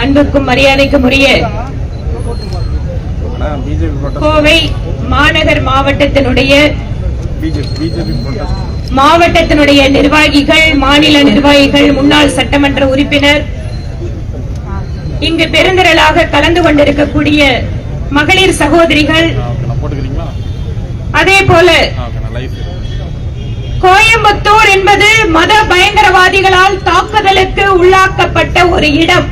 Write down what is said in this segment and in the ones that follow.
அன்புக்கும் மரியாதைக்கும் உரிய கோவை மாநகர் மாவட்டத்தினுடைய மாவட்டத்தினுடைய நிர்வாகிகள் மாநில நிர்வாகிகள் முன்னாள் சட்டமன்ற உறுப்பினர் இங்கு பெருந்திரளாக கலந்து கொண்டிருக்கக்கூடிய மகளிர் சகோதரிகள் அதே போல கோயம்புத்தூர் என்பது மத பயங்கரவாதிகளால் தாக்குதலுக்கு உள்ளாக்கப்பட்ட ஒரு இடம்.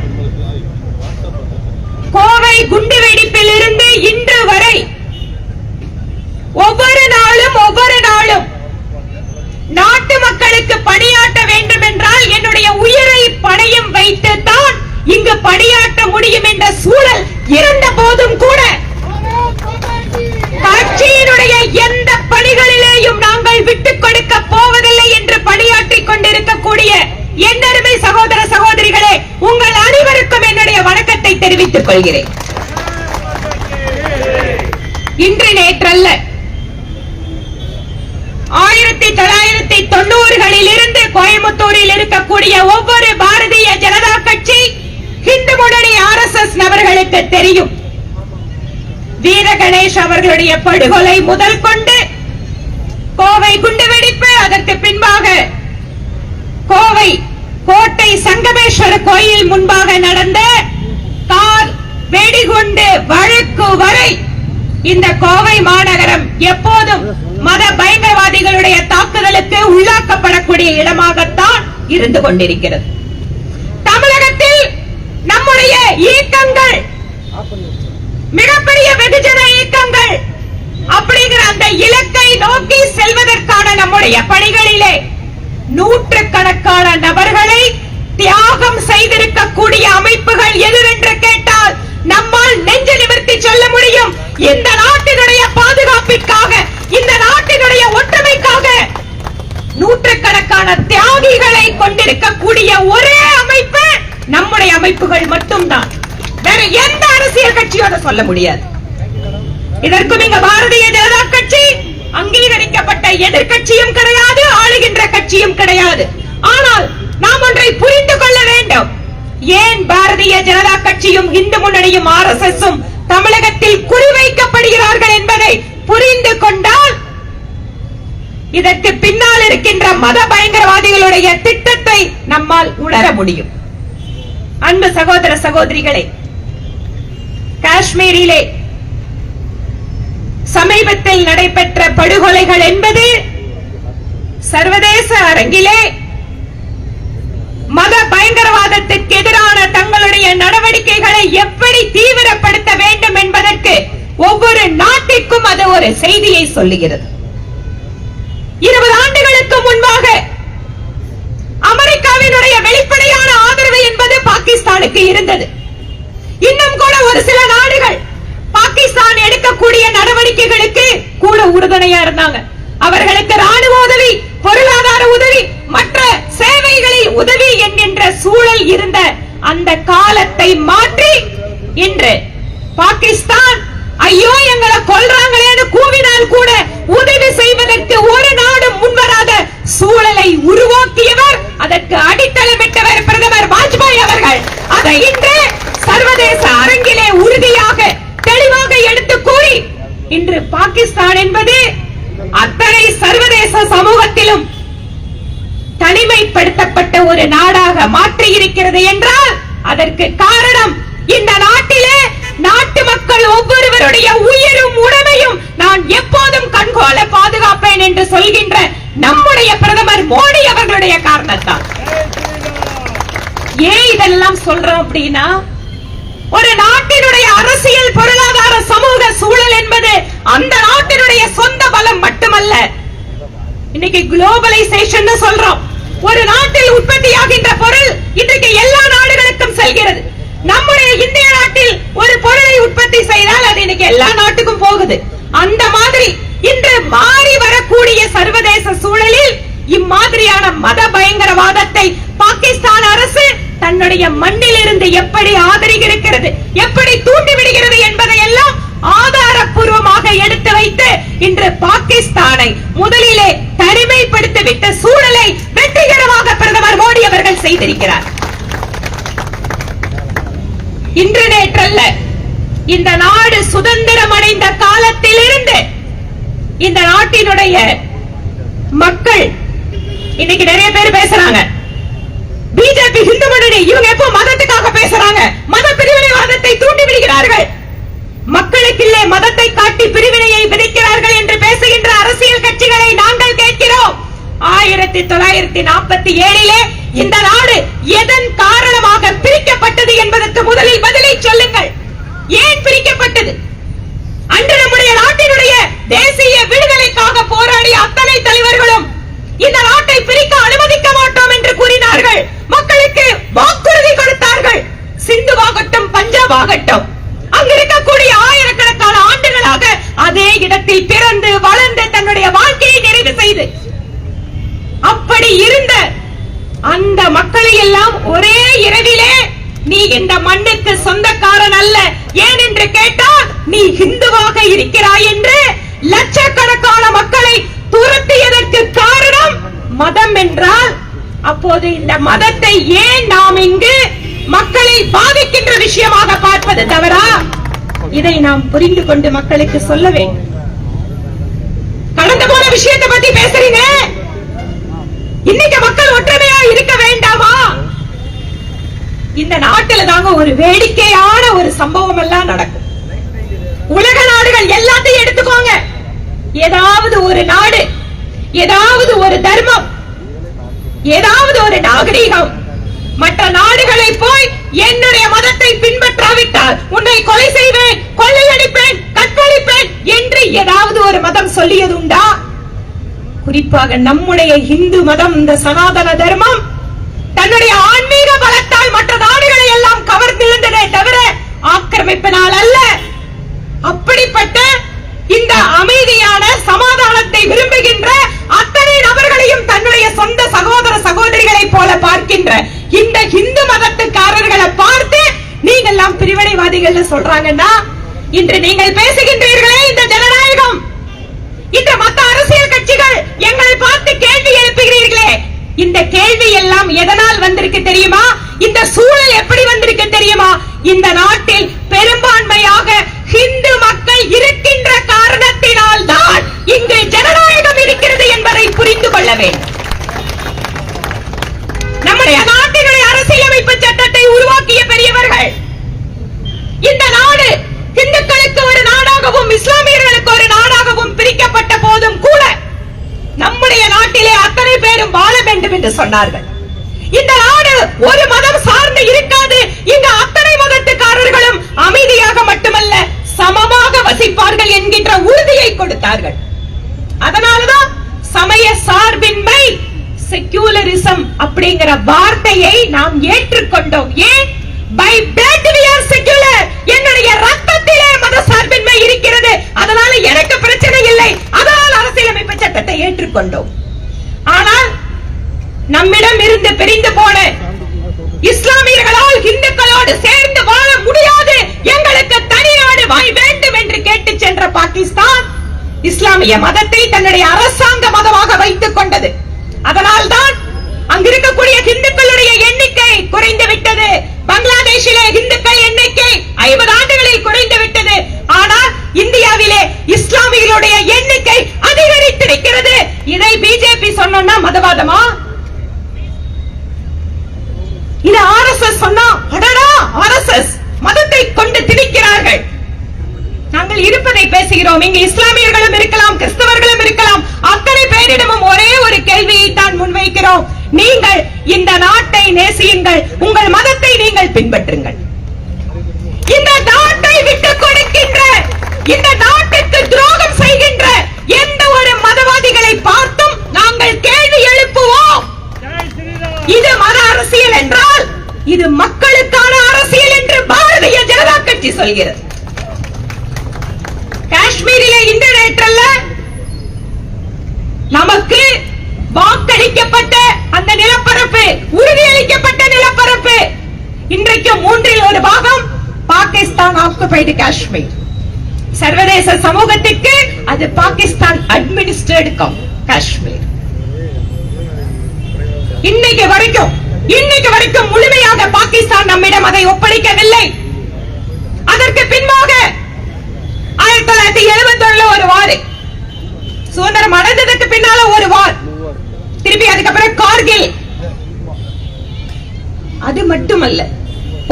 கோவை குண்டுவெடிப்பில் இருந்து இன்று வரை ஒவ்வொரு நாளும் ஒவ்வொரு நாளும் நாட்டு மக்களுக்கு பணியாற்ற வேண்டும் என்றால் என்னுடைய உயிரை பணையம் வைத்து தான் இங்கு பணியாற்ற முடியும் என்ற சூழல் இருந்த போதும் கூட கட்சியினுடைய எந்த பணிகளிலேயும் நாங்கள் விட்டுக் கொடுக்க போவதில்லை என்று பணியாற்றிக் கொண்டிருக்கக்கூடிய என்னருமை சகோதர சகோதரிகளே உங்கள் அனைவருக்கும் என்னுடைய வணக்கத்தை வருகிறேன் இன்று நேற்றல்ல ஆயிரத்தி தொள்ளாயிரத்தி தொண்ணூறுகளில் இருந்து கோயம்புத்தூரில் இருக்கக்கூடிய ஒவ்வொரு பாரதிய ஜனதா கட்சி இந்து முன்னணி ஆர் எஸ் எஸ் நபர்களுக்கு தெரியும். வீர கணேஷ் அவர்களுடைய படுகொலை முதல் கொண்டு கோவை குண்டுவெடிப்பு அதற்கு பின்பாக கோவை கோட்டை சங்கமேஸ்வர கோயில் முன்பாக நடந்த கார் வெடிகுண்டு வழக்கு வரை இந்த கோவை மாநகரம் எப்போதும் மத பயங்கரவாதிகளுடைய தாக்குதலுக்கு உள்ளாக்கப்படக்கூடிய இடமாகத்தான் இருந்து கொண்டிருக்கிறது. தமிழகத்தில் நம்முடைய இயக்கங்கள் மிகப்பெரிய வெகுஜன இயக்கங்கள் அப்படிங்கிற அந்த இலக்கை நோக்கி செல்வதற்கான நம்முடைய பணிகளிலே நூற்று கணக்கான நபர்களை தியாகம் செய்திருக்கக்கூடிய அமைப்புகள் எதுவென்று கேட்டால் நம்மால் நெஞ்சு நிமிர்த்தி சொல்ல முடியும். இந்த நாட்டினுடைய பாதுகாப்பிற்காக இந்த நாட்டினுடைய ஒற்றுமைக்காக நூற்றுக்கணக்கான தியாகிகளை கொண்டிருக்கக்கூடிய ஒரே அமைப்பு நம்முடைய அமைப்புகள் மட்டும்தான். வேற எந்த அரசியல் கட்சியோட சொல்ல முடியாது. இதற்கும் இங்க பாரதிய ஜனதா கட்சி அங்கீகரிக்கப்பட்ட எதிர்க்கட்சியும் கிடையாது ஆளுகின்ற கட்சியும் கிடையாது. ஆனால் நாம் ஒன்றை புரிந்து கொள்ள வேண்டும். ஏன் பாரதிய ஜனதா கட்சியும் இந்து முன்னணியும் ஆர் எஸ் எஸ் தமிழகத்தில் குறிவைக்கப்படுகிறார்கள் என்பதை புரிந்து கொண்டால் இதற்கு பின்னால் இருக்கின்ற மத பயங்கரவாதிகளுடைய திட்டத்தை நம்மால் உணர முடியும். அன்பு சகோதர சகோதரிகளே காஷ்மீரிலே சமீபத்தில் நடைபெற்ற படுகொலைகள் என்பது சர்வதேச அரங்கிலே மத பயங்கரவாதத்திற்கு எதிரான தங்களுடைய நடவடிக்கைகளை எப்படி தீவிரப்படுத்த வேண்டும் என்பதற்கு ஒவ்வொரு நாட்டிற்கும் அது ஒரு செய்தியை சொல்லுகிறது. இருபது ஆண்டுகளுக்கு முன்பாக அமெரிக்காவினுடைய வெளிப்படையான ஆதரவு என்பது பாகிஸ்தானுக்கு இருந்தது. இன்னும் கூட ஒரு சில நாடுகள் பாகிஸ்தான் எடுக்கக்கூடிய நடவடிக்கைகளுக்கு கூட உறுதுணையா இருந்தாங்க. அவர்களுக்கு ராணுவ உதவி பொருளாதார உதவி மற்ற சேவைகளில் உதவி என்கின்ற சூழல் இருந்த அந்த காலத்தை மாற்றி இன்று பாகிஸ்தான் ஐயோ எங்களை கொல்றாங்களேன்னு கூவினால் கூட உதவி செய்வதற்கு ஒரு நாடும் முன்வராத சூழலை உருவாக்கியவர் அதற்கு அடித்தளமிட்டவர் பிரதமர் வாஜ்பாய் அவர்கள். அதை இன்று சர்வதேச அரங்கிலே உறுதியாக தெளிவாக எடுத்து கூறி இன்று பாகிஸ்தான் என்பது அத்தனை சர்வதேச சமூகத்திலும் தனிமைப்படுத்தப்பட்ட ஒரு நாடாக மாற்றி இருக்கிறது என்றால் அதற்கு காரணம் இந்த நாட்டிலே நாட்டு மக்கள் ஒவ்வொருவருடைய உயிரும் உடமையும் நான் எப்போதும் கண்கோல பாதுகாப்பேன் என்று சொல்கின்ற நம்முடைய பிரதமர் மோடி அவர்களுடைய காரணத்தான் ஏன் இதெல்லாம் சொல்றோம் அப்படின்னா ஒரு நாட்டினுடைய அரசியல் பொருளாதார சமூக சூழல் என்பது அந்த நாட்டினுடைய சொந்த பலம் மட்டுமல்ல. இன்னைக்கு குளோபலைசேஷன் சொல்றோம். ஒரு நாட்டில் உற்பத்தியாகின்ற பொருள் இன்றைக்கு எல்லா நாடுகளுக்கும் செல்கிறது. நம்முடைய இந்திய நாட்டில் ஒரு பொருளை உற்பத்தி செய்தால் அது இன்னைக்கு எல்லா நாட்டுக்கும் போகுது. அந்த மாதிரி இன்று மாறி வரக்கூடிய சர்வதேச சூழலில் இம்மாதிரியான மத பயங்கரவாதத்தை பாகிஸ்தான் அரசு தன்னுடைய மண்ணில் இருந்து எப்படி ஆதரிக்கிறது எப்படி தூண்டி விடுகிறது என்பதை எல்லாம் ஆதாரப்பூர்வமாக எடுத்து வைத்து இன்று பாகிஸ்தானை முதலிலே தனிமை வெற்றிகரமாக இன்று நேற்றல்ல இந்த நாடு சுதந்திரம் அடைந்த காலத்தில் இருந்து இந்த நாட்டினுடைய மக்கள் இன்னைக்கு நிறைய பேர் பேசுறாங்க. பிஜேபி இந்து முன்னணி இவங்க எப்போ மதத்துக்காக பேசுறாங்க? மத பிரிவினைவாதத்தை தூண்டி விடுகிறார்கள். மக்களுக்குள்ளே மதத்தை காட்டி பிரிவினையை விதைக்கிறார்கள் என்று பேசுகின்ற அரசியல் கட்சிகளை நாங்கள் கேட்கிறோம். ஆயிரத்தி தொள்ளாயிரத்தி நாற்பத்தி ஏழிலே இந்த நாடு எதன் காரணமாக பிரிக்கப்பட்டது என்பதற்கு முதலில் பதிலை சொல்லுங்கள். ஏன் பிரிக்கப்பட்டது? அன்று நம்முடைய நாட்டினுடைய தேசிய விடுதலைக்காக போராடிய அத்தனை தலைவர்களும் இந்த நாட்டை பிரிக்க அனுமதிக்க மாட்டோம் என்று கூறினார்கள். மக்களுக்கு வாக்குறுதி கொடுத்தார்கள். சிந்துவாகட்டும் பஞ்சாப் ஆகட்டும் அங்க இருக்கக்கூடிய ஆயிரக்கணக்கான ஆண்டுகளாக அதே இடத்தில் பிறந்து வளர்ந்து தன்னுடைய வாழ்க்கையை நிறைவு செய்து அப்படி இருந்த அந்த மக்களை எல்லாம் ஒரே இரவிலே நீ இந்த மண்ணுக்கு சொந்தக்காரன் அல்ல. ஏன் என்று கேட்டால் நீ ஹிந்துவாக இருக்கிறாய் என்று லட்சக்கணக்கான மக்களை துரத்தியதற்கு காரணம் மதம் என்றால் அப்போது இந்த மதத்தை ஏன் நாம் இங்கு மக்களை பாதிக்கின்ற விஷயமாக பார்ப்பது தவறா? இதை நாம் புரிந்து கொண்டு மக்களுக்கு சொல்ல வேண்டும். கடந்து போன விஷயத்தை பத்தி பேசுறீங்க? இன்னைக்கு மக்கள் ஒற்றுமையா இருக்க வேண்டாமா? இந்த நாட்டுல தாங்க ஒரு வேடிக்கையான ஒரு சம்பவம் எல்லாம் நடக்கும். உலக நாடுகள் எல்லாத்தையும் எடுத்துக்கோங்க. ஏதாவது ஒரு நாடு ஏதாவது ஒரு தர்மம் ஏதாவது ஒரு நாகரீகம் மற்ற நாடுகளை போய் என்னுடைய மதத்தை பின்பற்றாவிட்டால் உன்னை கொலை செய்வேன் கொள்ளையடிப்பேன் கற்பழிப்பேன் என்று ஏதாவது ஒரு மதம் சொல்லியது உண்டா குறிப்பாக நம்முடைய இந்து மதம் இந்த சனாதன தர்மம் தன்னுடைய ஆன்மீக பலத்தால் மற்ற நாடுகளை எல்லாம் கவர்ந்திருந்ததே தவிர ஆக்கிரமிப்பினால் அல்ல. அப்படிப்பட்ட இந்த அமைதியான சமாதானத்தை விரும்புகின்ற அத்தனை நபர்களையும் தன்னுடைய சொந்த சகோதர சகோதரிகளைப் போல பார்க்கின்ற இந்த இந்து மதத்துக்காரர்களை பார்த்து நீங்க எல்லாம் பிரிவினைவாதிகள் சொல்றாங்கன்னா இன்று நீங்கள் பேசுகின்றீர்களே இந்த ஜனநாயகம் இந்த மத்த அரசியல் கட்சிகள் எங்களை பார்த்து கேள்வி எழுப்புகிறீர்களே இந்த எல்லாம் எதனால் வந்திருக்கு தெரியுமா? இந்த சூழல் எப்படி வந்திருக்கு தெரியுமா? இந்த நாட்டில் பெரும்பான்மையாக ஹிந்து மக்கள் இருக்கின்ற காரணத்தினால் தான் இங்கு ஜனநாயகம் இருக்கிறது என்பதை புரிந்து கொள்ள வேண்டும். சொன்னார்கள். இந்த நாடு ஒரு மதம் சார்ந்து இருக்காது. இங்கு அத்தனை மதத்துக்காரர்களும் அமைதியாக மட்டுமல்ல சமமாக வசிப்பார்கள் என்கின்ற உறுதியை கொடுத்தார்கள். அதனாலதான் சமய சார்பின்மை செக்யூலரிசம் அப்படிங்கிற வார்த்தையை நாம் ஏற்றுக்கொண்டோம். ஏன்? By blood we are secular என்னுடைய ரத்தத்திலே மத சார்பின்மை இருக்கிறது. அதனால எனக்கு பிரச்சனை இல்லை. அதனால் அரசியலமைப்பு சட்டத்தை ஏற்றுக்கொண்டோம். நம்மிடம் இருந்து பிரிந்து போன இஸ்லாமியர்களால் இந்துக்களோடு சேர்ந்து வாழ முடியாது. எங்களுக்கு தனியாடு வாய் வேண்டும் என்று கேட்டு சென்ற பாகிஸ்தான் இஸ்லாமிய மதத்தை தன்னுடைய அரசாங்க மதமாக வைத்துக் கொண்டது. அதனால்தான் அங்கிருக்கக்கூடிய இந்துக்களுடைய எண்ணிக்கை குறைந்து விட்டது. பங்களாதேஷிலே இந்துக்கள் எண்ணிக்கை ஐம்பது ஆண்டுகளில் குறைந்து விட்டது. ஆனால் இந்தியாவிலே இஸ்லாமியர்களுடைய எண்ணிக்கை அதிகரித்திருக்கிறது. இதை பிஜேபி சொன்னா மதவாதமா? இது ஆர்எஸ்எஸ் சொன்னா அடடா ஆர்எஸ்எஸ் மதத்தை கொண்டு திணிக்கிறார்கள். நாங்கள் இருப்பதை பேசுகிறோம். இங்கு இஸ்லாமியர்களும் இருக்கலாம் கிறிஸ்தவர்களும் இருக்கலாம். அத்தனை பேரிடமும் ஒரே ஒரு கேள்வியை தான் முன்வைக்கிறோம். நீங்கள் இந்த நாட்டை நேசியுங்கள். உங்கள் மதத்தை நீங்கள் பின்பற்றுங்கள் இந்த நாட்டை விட்டுக் கொடுக்கின்ற இந்த நாட்டுக்கு துரோகம் செய்கின்ற எந்த ஒரு மதவாதிகளை பார்த்தும் நாங்கள் கேள்வி எழுப்புவோம் இது மத அரசியல் என்றால் இது மக்களுக்கான அரசியல் என்று பாரதிய பற்றி சொல்கிறது. காஷ்மீரிலே இன்று நேற்றல்ல நமக்கு வாக்களிக்கப்பட்ட அந்த நிலப்பரப்பு உறுதியளிக்கப்பட்ட நிலப்பரப்பு இன்றைக்கு மூன்றில் ஒரு பாகம் பாகிஸ்தான் ஆக்குபைடு காஷ்மீர். சர்வதேச சமூகத்திற்கு அது பாகிஸ்தான் அட்மினிஸ்ட்ரேட் காஷ்மீர். இன்னைக்கு வரைக்கும் இன்னைக்கு வரைக்கும் முழுமையாக பாகிஸ்தான் நம்மிடம் அதை ஒப்படைக்கவில்லை. அதற்கு பின்பாக ஆயிரத்தி தொள்ளாயிரத்தி எழுபத்தி ஒண்ணுல ஒரு வார். சுதந்திரம் அடைந்ததுக்கு பின்னால ஒரு வார். திருப்பி அதுக்கப்புறம் கார்கில். அது மட்டுமல்ல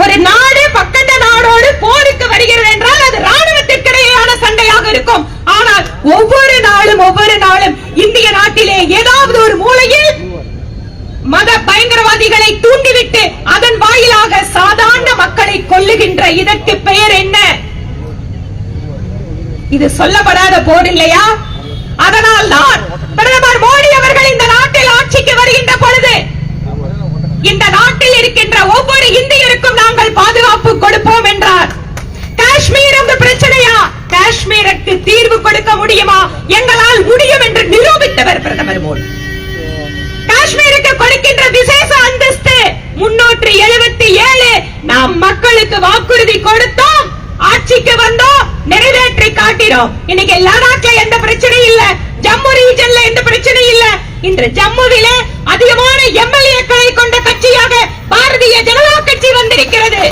ஒரு நாடு பக்கத்து நாடோடு போருக்கு வருகிறது என்றால் அது ராணுவத்திற்கிடையேயான சண்டையாக இருக்கும். ஆனால் ஒவ்வொரு நாளும் ஒவ்வொரு நாளும் இந்திய நாட்டிலே ஏதாவது ஒரு மூலையில் மத பயங்கரவாதிகளை தூண்டிவிட்டு அதன் வாயிலாக சாதாரண மக்களை கொல்லுகின்ற இதற்கு பெயர் என்ன? இது சொல்லப்படாத போர் இல்லையா? அதனால் தான் பிரதமர் மோடி அவர்கள் இந்த நாட்டில் ஆட்சிக்கு வருகின்ற பொழுது இந்த நாட்டில் இருக்கின்ற ஒவ்வொரு இந்தியருக்கும் நாங்கள் பாதுகாப்பு கொடுப்போம் என்றார். காஷ்மீர் அந்த பிரச்சனையா? காஷ்மீருக்கு தீர்வு கொடுக்க முடியுமா? எங்களால் முடியும் என்று நிரூபித்தவர் பிரதமர் மோடி. காஷ்மீருக்கு கொடுக்கின்ற விசேஷ அந்தஸ்து முன்னூற்று எழுபத்தி ஏழு. நாம் மக்களுக்கு வாக்குறுதி கொடுத்தோம். ஆட்சிக்கு வந்தோம். நிறைவேற்றி காட்டினோம். இன்னைக்கு லடாக்ல எந்த பிரச்சனையும் இல்ல. ஜம்மு ரீஜன்ல எந்த பிரச்சனையும் இல்ல. இன்று ஜம்முவில அதிகமான எம்எல்ஏக்களை கொண்ட கட்சியாக பாரதிய ஜனதா கட்சி வந்திருக்கிறது.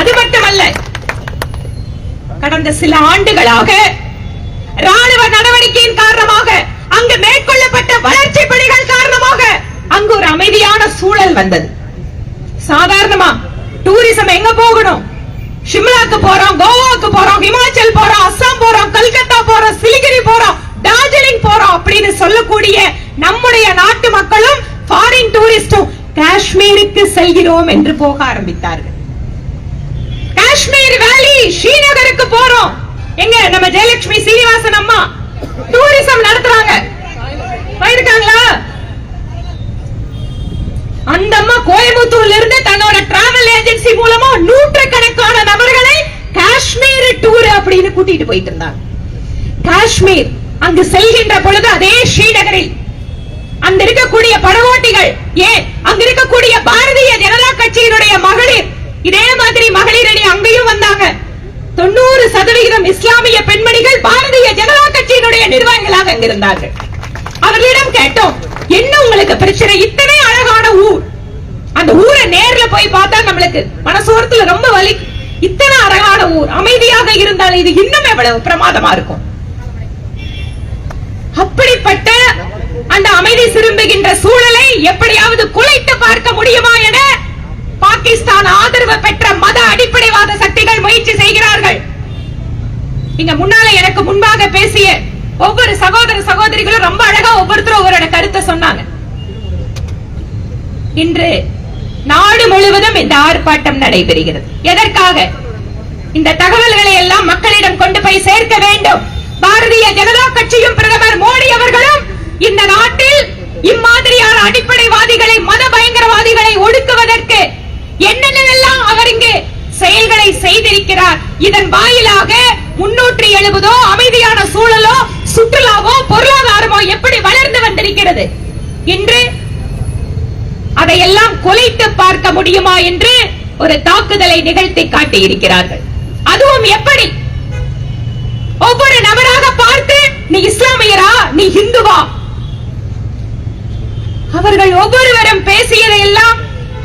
அது மட்டுமல்ல கடந்த சில ஆண்டுகளாக ராணுவ நடவடிக்கையின் காரணமாக அங்கு மேற்கொள்ளப்பட்ட வளர்ச்சி பணிகள் காரணமாக அங்கு ஒரு அமைதியான சூழல் வந்தது. சாதாரணமா டூரிசம் எங்க போகணும்? சிம்லாக்கு போறோம் கோவாக்கு போறோம் ஹிமாச்சல் போறோம் அஸ்ஸாம் போறோம் கல்கத்தா போறோம் சிலிகிரி போறோம் டார்ஜிலிங் போறோம் அப்படின்னு சொல்லக்கூடிய நம்முடைய நாட்டு மக்களும் ஃபாரின் டூரிஸ்டும் காஷ்மீருக்கு செல்கிறோம் என்று போக ஆரம்பித்தார்கள். காஷ்மீர் வேலி ஸ்ரீநகருக்கு போறோம். எங்க நம்ம ஜெயலட்சுமி சீனிவாசன் அம்மா டூரிசம் நடத்துறாங்க. போயிருக்காங்களா? அந்த அம்மா கோயம்புத்தூர்ல இருந்து தன்னோட டிராவல் ஏஜென்சி மூலமா நூற்றுக்கணக்கான நபர்களை காஷ்மீர் டூர் அப்படின்னு கூட்டிட்டு போயிட்டு இருந்தாங்க. காஷ்மீர் அங்கு செல்கின்ற பொழுது அதே ஸ்ரீநகரில் அங்க இருக்கக்கூடிய படகோட்டிகள் ஏன் அங்க இருக்கக்கூடிய பாரதிய ஜனதா கட்சியினுடைய மகளிர் இதே மாதிரி மகளிர் அணி அங்கேயும் வந்தாங்க. தொண்ணூறு சதவிகிதம் இஸ்லாமிய பெண்மணிகள் பாரதிய ஜனதா கட்சியினுடைய நிர்வாகிகளாக அங்கிருந்தார்கள். அவர்களிடம் கேட்டோம் என்ன உங்களுக்கு பிரச்சனை? இத்தனை அழகான ஊர். அந்த ஊரை நேர்ல போய் பார்த்தா நம்மளுக்கு மனசோரத்துல ரொம்ப வலி. இத்தனை அழகான ஊர். அமைதியாக இருந்தால் இது இன்னும் எவ்வளவு பிரமாதமா இருக்கும். அப்படிப்பட்ட அந்த அமைதி திரும்புகின்ற சூழலை எப்படியாவது குலைத்து பார்க்க முடியுமா என பாகிஸ்தான் ஆதரவு பெற்ற மத அடிப்படைவாத சக்திகள் முயற்சி செய்கிறார்கள். இங்க முன்னால எனக்கு முன்பாக பேசிய ஒவ்வொரு சகோதர சகோதரிகளும் ரொம்ப அழகா ஒவ்வொருத்தரும் ஒவ்வொரு கருத்தை சொன்னாங்க. இன்று நாடு முழுவதும் இந்த ஆர்ப்பாட்டம் நடைபெறுகிறது. எதற்காக? இந்த தகவல்களை எல்லாம் மக்களிடம் கொண்டு போய் சேர்க்க வேண்டும். பாரதிய ஜனதா கட்சியும் பிரதமர் மோடி அவர்களும் இந்த நாட்டில் இம்மாதிரியான அடிப்படைவாதிகளை மத பயங்கரவாதிகளை ஒடுக்குவதற்கு என்னென்னவெல்லாம் அவர் இங்கு செயல்களை செய்திருக்கிறார் இதன் வாயிலாக முன்னூற்றி எழுபதோ அமைதியான சூழலோ இருக்கிறது. இன்று அதையெல்லாம் குலைத்து பார்க்க முடியுமா என்று ஒரு தாக்குதலை நிகழ்த்தி காட்டியிருக்கிறார்கள். அதுவும் எப்படி? ஒவ்வொரு நபராக பார்த்து நீ இஸ்லாமியரா? நீ ஹிந்துவா? அவர்கள் ஒவ்வொருவரும் பேசியதை எல்லாம்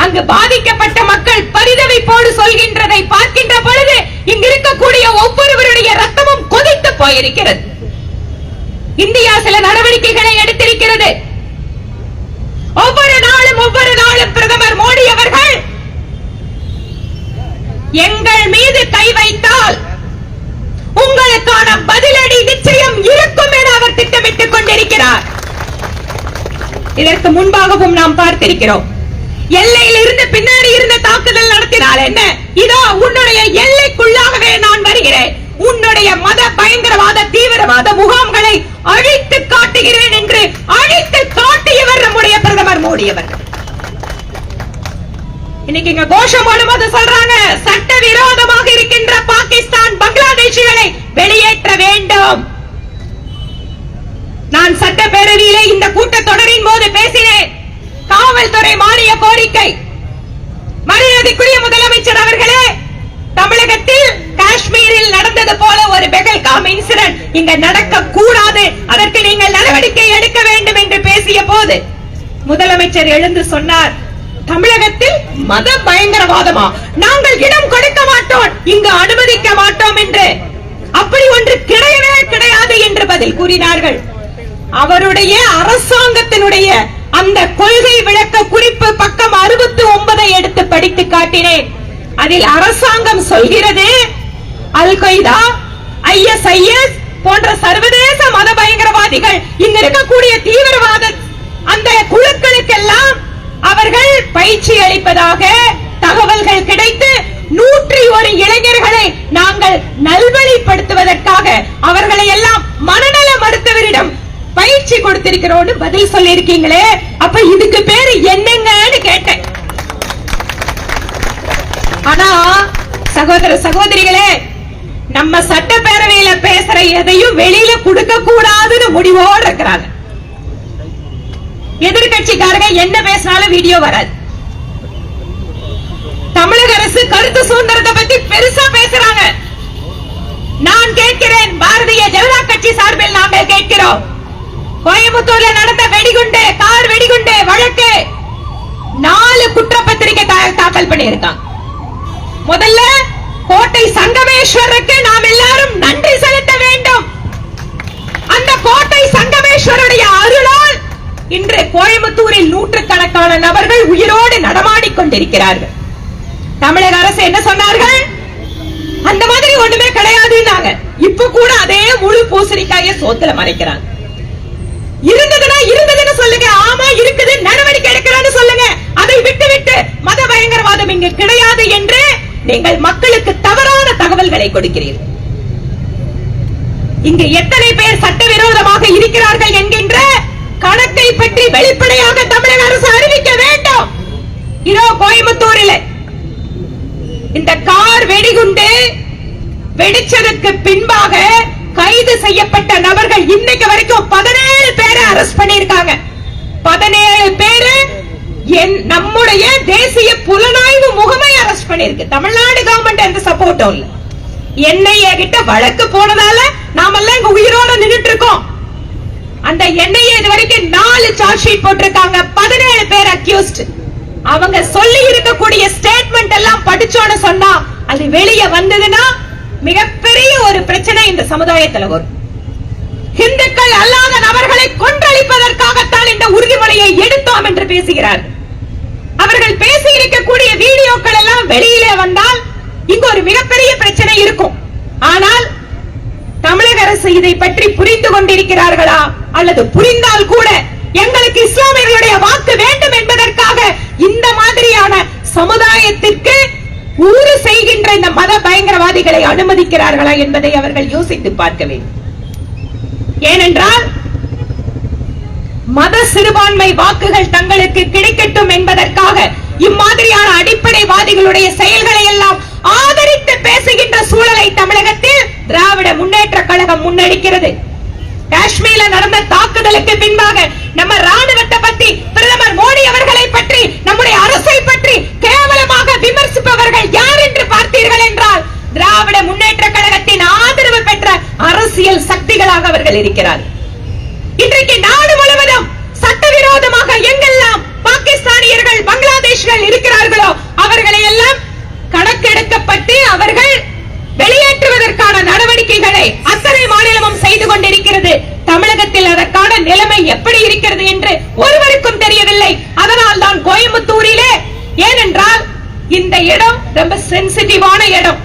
அங்கு பாதிக்கப்பட்ட மக்கள் பரிதவிப்போடு சொல்கின்றதை பார்க்கின்ற பொழுது இங்கு இருக்கக்கூடிய ஒவ்வொருவருடைய ரத்தமும் கொதித்து போயிருக்கிறது. இந்தியா சில நடவடிக்கைகளை எடுத்திருக்கிறது. ஒவ்வொரு நாளும் ஒவ்வொரு நாளும் பிரதமர் மோடி அவர்கள் எங்கள் மீது கை வைத்தால் உங்களுக்கான பதிலடி நிச்சயம் இருக்கும் என அவர் திட்டமிட்டுக் கொண்டிருக்கிறார். இதற்கு முன்பாகவும் நாம் பார்த்திருக்கிறோம். எல்லையில் இருந்து பின்னாடி இருந்த தாக்குதல் நடத்தினால் என்ன? இதோ உன்னுடைய எல்லைக்குள்ளாகவே நான் வருகிறேன். உன்னுடைய மத பயங்கரவாத தீவிரவாத முகாம்களை அழித்து காட்டுகிறேன் என்று அழித்து காட்டியவர் நம்முடைய பிரதமர் மோடி அவர்கள். இன்னைக்கு இங்க கோஷம் போது சொல்றாங்க சட்டவிரோதமாக இருக்கின்ற பாகிஸ்தான் பங்களாதேஷிகளை வெளியேற்ற வேண்டும். நான் சட்டப்பேரவையிலே இந்த கூட்டத்தொடரின் போது பேசினேன். காவல்துறை மானிய கோரிக்கை. மரியாதைக்குரிய முதலமைச்சர் அவர்களே தமிழகத்தில் காஷ்மீரில் நடந்தது போல ஒரு பெகல்காம் இன்சிடென்ட் இங்க நடக்க கூடாது அதற்கு நீங்கள் நடவடிக்கை எடுக்க வேண்டும் என்று பேசிய போது முதலமைச்சர் எழுந்து சொன்னார் தமிழகத்தில் மத பயங்கரவாதமா? நாங்கள் இடம் கொடுக்க மாட்டோம். இங்கு அனுமதிக்க மாட்டோம் என்று. அப்படி ஒன்று கிடையவே கிடையாது என்று பதில் கூறினார்கள். அவருடைய அரசாங்கத்தினுடைய அந்த கொள்கை விளக்க குறிப்பு பக்கம் அறுபத்தி ஒன்பதை எடுத்து படித்து காட்டினேன். அதில் அரசாங்கம் சொல்கிறது அல் கொய்தா ஐஎஸ்ஐஎஸ் போன்ற சர்வதேச மத பயங்கரவாதிகள் இங்க இருக்கக்கூடிய தீவிரவாத அந்த குழுக்களுக்கெல்லாம் அவர்கள் பயிற்சி அளிப்பதாக தகவல்கள் கிடைத்து நூற்றி ஒரு இளைஞர்களை நாங்கள் நல்வழிப்படுத்துவதற்காக அவர்களை எல்லாம் மனநல மருத்துவரிடம் பயிற்சி கொடுத்திருக்கிறோம்னு பதில் சொல்லியிருக்கீங்களே. அப்ப இதுக்கு பேரு என்னங்கன்னு கேட்டேன். ஆனா சகோதர சகோதரிகளே நம்ம சட்டப்பேரவையில பேசுற எதையும் வெளியில கொடுக்க கூடாதுன்னு முடிவோடு இருக்கிறாங்க. எதிர்கட்சிக்காரங்க என்ன பேசினாலும் வீடியோ வராது. தமிழக அரசு கருத்து சுதந்திரத்தை பத்தி பெருசா பேசுறாங்க. நான் கேட்கிறேன் பாரதிய ஜனதா கட்சி சார்பில் நாங்கள் கேட்கிறோம். கோயம்புத்தூர்ல நடந்த வெடிகுண்டு கார் வெடிகுண்டு வழக்கு. நாலு குற்றப்பத்திரிகை தா- தாக்கல் பண்ணியிருக்காங்க. முதல்ல சங்கமேஸ்வருக்கு நாம் எல்லாரும் நன்றி செலுத்த வேண்டும். அந்த கோட்டை சங்கமேஸ்வருடைய அருளால் இன்று கோயம்புத்தூரில் நூற்றுக்கணக்கான நபர்கள் உயிரோடு நடமாடிக் கொண்டிருக்கிறார்கள். தமிழக அரசு என்ன சொன்னார்கள்? அந்த மாதிரி ஒண்ணுமே கிடையாதுன்னாங்க. இப்ப கூட அதே முழு பூசணிக்காய சோத்துல மறைக்கிறாங்க. இருந்ததுன்னா இருந்ததுன்னு சொல்லுங்க. ஆமா இருக்குது. நடவடிக்கை எடுக்கிறான்னு சொல்லுங்க. அதை விட்டு விட்டு மத பயங்கரவாதம் இங்கு கிடையாது என்று நீங்கள் மக்களுக்கு தவறான தகவல்களை கொடுக்கிறீர்கள். இங்கு எத்தனை பேர் சட்டவிரோதமாக இருக்கிறார்கள் என்கின்ற கணக்கை பற்றி வெளிப்படையாக தமிழக அரசு அறிவிக்க வேண்டும். இதோ கோயம்புத்தூரில் இந்த கார் வெடிகுண்டு வெடிச்சதற்கு பின்பாக கைது செய்யப்பட்ட நபர்கள் இன்னைக்கு வரைக்கும் பதினேழு பேரை அரெஸ்ட் பண்ணிருக்காங்க பதினேழு பேரு என் நம்முடைய தேசிய புலனாய்வு முகமை அரெஸ்ட் பண்ணிருக்கு. தமிழ்நாடு கவர்மெண்ட் எந்த சப்போர்ட்டும் இல்ல. என்ஐஏ கிட்ட வழக்கு போனதால நாமெல்லாம் இங்க உயிரோட நின்னுட்டு இருக்கோம் அந்த என்ஐஏ இது வரைக்கும் நாலு சார்ஜ் ஷீட் போட்டிருக்காங்க. பதினேழு பேர் அக்யூஸ்ட் அவங்க சொல்லி இருக்கக்கூடிய ஸ்டேட்மெண்ட் எல்லாம் படிச்சோன்னு சொன்னா அது வெளியே வந்ததுன்னா மிகப்பெரிய ஒரு பிரச்சனை இந்த சமுதாயத்துல வரும். இந்துக்கள் அல்லாத நபர்களை கொன்றளிப்பதற்காகத்தான் இந்த உறுதிமொழியை எடுத்தோம் என்று பேசுகிறார்கள். அவர்கள் பேசி இருக்கக்கூடிய வீடியோக்கள் எல்லாம் வெளியிலே வந்தால் இங்கு ஒரு மிகப்பெரிய பிரச்சனை இருக்கும். ஆனால் தமிழக அரசு இதை பற்றி புரிந்து கொண்டிருக்கிறார்களா? அல்லது புரிந்தால் கூட எங்களுக்கு இஸ்லாமியர்களுடைய வாக்கு வேண்டும் என்பதற்காக இந்த மாதிரியான சமுதாயத்திற்கு ஊறு செய்கின்ற இந்த மத பயங்கரவாதிகளை அனுமதிக்கிறார்களா என்பதை அவர்கள் யோசித்து பார்க்க வேண்டும். ஏனென்றால் மத சிறுபான்மை வாக்குகள் தங்களுக்கு கிடைக்கட்டும் என்பதற்காக இம்மாதிரியான அடிப்படைவாதிகளுடைய செயல்களை எல்லாம் ஆதரித்து பேசுகின்ற சூழலை தமிழகத்தில் திராவிட முன்னேற்ற கழகம் முன்னெடுக்கிறது. காஷ்மீர்ல நடந்த தாக்குதலுக்கு பின்பாக நம்ம ராணுவத்தை பத்தி பிரதமர் மோடி அவர்களை பற்றி நம்முடைய அரசை பற்றி கேவலமாக விமர்சிப்பவர்கள் யார் என்று பார்த்தீர்கள் என்றால் திராவிட முன்னேற்ற கழகத்தின் ஆதரவு பெற்ற அரசியல் சக்திகளாக அவர்கள் இருக்கிறார் இன்றைக்கு நாடு விரோதமாக எங்கெல்லாம் பாகிஸ்தானியர்கள் பங்களாதேஷ்கள் இருக்கிறார்களோ அவர்களை எல்லாம் கணக்கெடுக்கப்பட்டு அவர்கள் வெளியேற்றுவதற்கான நடவடிக்கைகளை அத்தனை மாநிலமும் செய்து கொண்டிருக்கிறது. தமிழகத்தில் அதற்கான நிலைமை எப்படி இருக்கிறது என்று ஒருவருக்கும் தெரியவில்லை. அதனால் தான் கோயம்புத்தூரிலே ஏனென்றால் இந்த இடம் ரொம்ப சென்சிட்டிவான இடம்.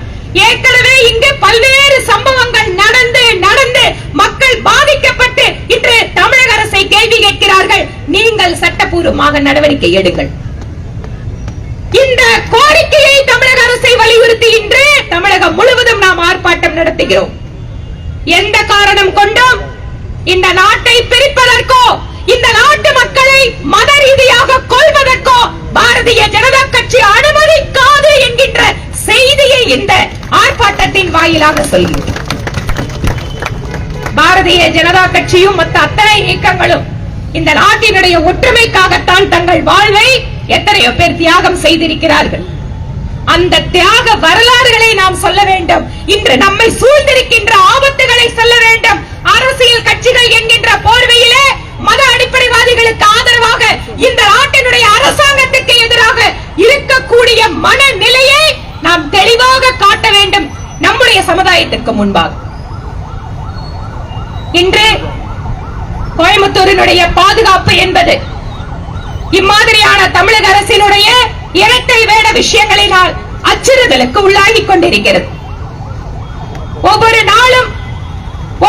ஏற்கனவே இங்கு பல்வேறு சம்பவங்கள் நடந்து நடந்து மக்கள் பாதிக்கப்பட்டு இன்று தமிழக அரசை கேள்வி கேட்கிறார்கள். நீங்கள் சட்டப்பூர்வமாக நடவடிக்கை எடுங்கள். இந்த கோரிக்கையை தமிழக அரசை வலியுறுத்தி இன்று தமிழகம் முழுவதும் நாம் ஆர்ப்பாட்டம் நடத்துகிறோம். எந்த காரணம் கொண்டும் இந்த நாட்டை பிரிப்பதற்கோ இந்த நாட்டு மக்களை மத ரீதியாக கொள்வதற்கோ பாரதிய ஜனதா கட்சி அனுமதிக்காது என்கின்ற செய்தியை இந்த ஆர்ப்பாட்டத்தின் வாயிலாக சொல்கிறோம் பாரதிய ஜனதா கட்சியும் மற்ற அத்தனை இயக்கங்களும் இந்த நாட்டினுடைய ஒற்றுமைக்காகத்தான் தங்கள் வாழ்வை எத்தனையோ பேர் தியாகம் செய்திருக்கிறார்கள். அந்த தியாக வரலாறுகளை நாம் சொல்ல வேண்டும். இன்று நம்மை சூழ்ந்திருக்கின்ற ஆபத்துகளை சொல்ல வேண்டும். அரசியல் கட்சிகள் என்கின்ற போர்வையிலே மத அடிப்படைவாதிகளுக்கு ஆதரவாக இந்த நாட்டினுடைய அரசாங்கத்துக்கு எதிராக இருக்கக்கூடிய மனநிலையை நாம் தெளிவாக காட்ட வேண்டும் நம்முடைய சமுதாயத்திற்கு முன்பாக. இன்று கோயம்புத்தூரினுடைய பாதுகாப்பு என்பது இம்மாதிரியான தமிழக அரசினுடைய இரட்டை வேட விஷயங்களினால் அச்சுறுதலுக்கு உள்ளாகி கொண்டிருக்கிறது. ஒவ்வொரு நாளும்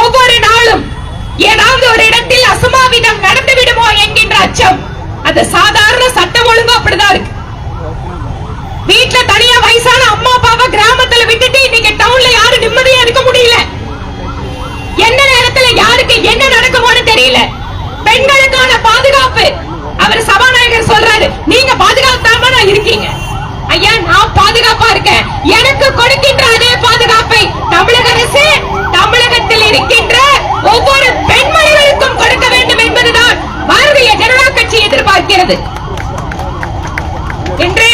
ஒவ்வொரு நாளும் ஏதாவது ஒரு இடத்தில் அசம்பாவிதம் நடந்துவிடுமோ என்கின்ற அச்சம் அது சாதாரண சட்டம் ஒழுங்கு அப்படிதான் இருக்கு. என்ன நடக்குமோன்னு தெரியல. பெண்களுக்கான பாதுகாப்பு. அவர் சபாநாயகர் சொல்றாரு நீங்க பாதுகாத்தாம நான் இருக்கீங்க. ஐயா நான் பாதுகாப்பா இருக்கேன். எனக்கு கொடுக்கின்ற அதே பாதுகாப்பை தமிழக அரசு தமிழகத்தில் இருக்கின்ற ஒவ்வொரு பெண்மணிகளுக்கும் கொடுக்க வேண்டும் என்பதுதான் பாரதிய ஜனதா கட்சி எதிர்பார்க்கிறது. என்று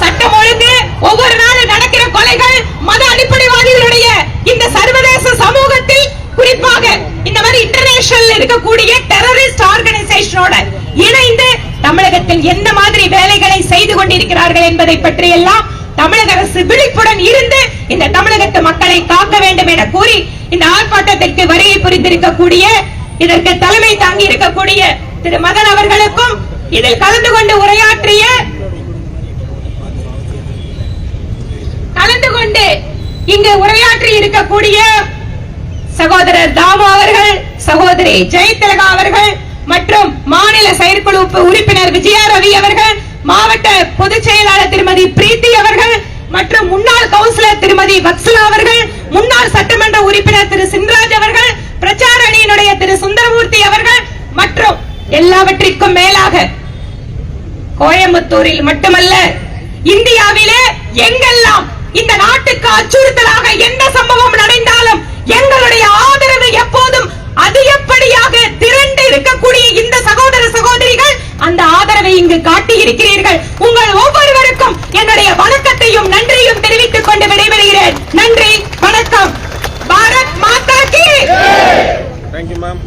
சட்டம் ஒழுங்கு ஒவ்வொரு நாளும் நடக்கிற கொலைகள் மத அடிப்படைவாதிகளுடைய இந்த சர்வதேச சமூகத்தில் குறிப்பாக இருக்கக்கூடிய டெரரிஸ்ட் ஆர்கனைசேஷனோட இணைந்து தமிழகத்தில் எந்த மாதிரி வேலைகளை செய்து கொண்டிருக்கிறார்கள் என்பதை பற்றி எல்லாம் தமிழக அரசு விழிப்புடன் இருந்து இந்த தமிழகத்து மக்களை காக்க வேண்டும் என கூறி இந்த ஆர்ப்பாட்டத்திற்கு வருகை புரிந்திருக்கக்கூடிய இதற்கு தலைமை தாங்கி இருக்கக்கூடிய திரு மதன் அவர்களுக்கும் இதில் கலந்து கொண்டு உரையாற்றிய கலந்து கொண்டு இங்கு உரையாற்றி இருக்கக்கூடிய சகோதரர் தாமு அவர்கள் சகோதரி ஜெயதிலகா அவர்கள் மற்றும் மாநில செயற்குழு உறுப்பினர் விஜயா ரவி அவர்கள் மாவட்ட பொதுச் செயலாளர் திருமதி பிரீத்தி அவர்கள் மற்றும் முன்னாள் கவுன்சிலர் திருமதி வக்சலா அவர்கள் முன்னாள் சட்டமன்ற உறுப்பினர் திரு சின்ராஜ் அவர்கள் பிரச்சார அணியினுடைய திரு சுந்தரமூர்த்தி அவர்கள் மற்றும் எல்லாவற்றிற்கும் மேலாக கோயம்புத்தூரில் மட்டுமல்ல இந்தியாவிலே எங்கெல்லாம் இந்த நாட்டுக்கு அச்சுறுத்தலாக எந்த சம்பவம் நடந்தாலும் எங்களுடைய ஆதரவு எப்போதும் அதிகப்படியாக திரண்டு இருக்கக்கூடிய இந்த சகோதர சகோதரிகள் அந்த ஆதரவை இங்கு காட்டி இருக்கிறீர்கள் உங்கள் ஒவ்வொருவருக்கும் என்னுடைய வணக்கத்தையும் நன்றியும் தெரிவித்துக் கொண்டு விடைபெறுகிறேன். நன்றி வணக்கம். பாரத் மாதா கி. Thank you ma'am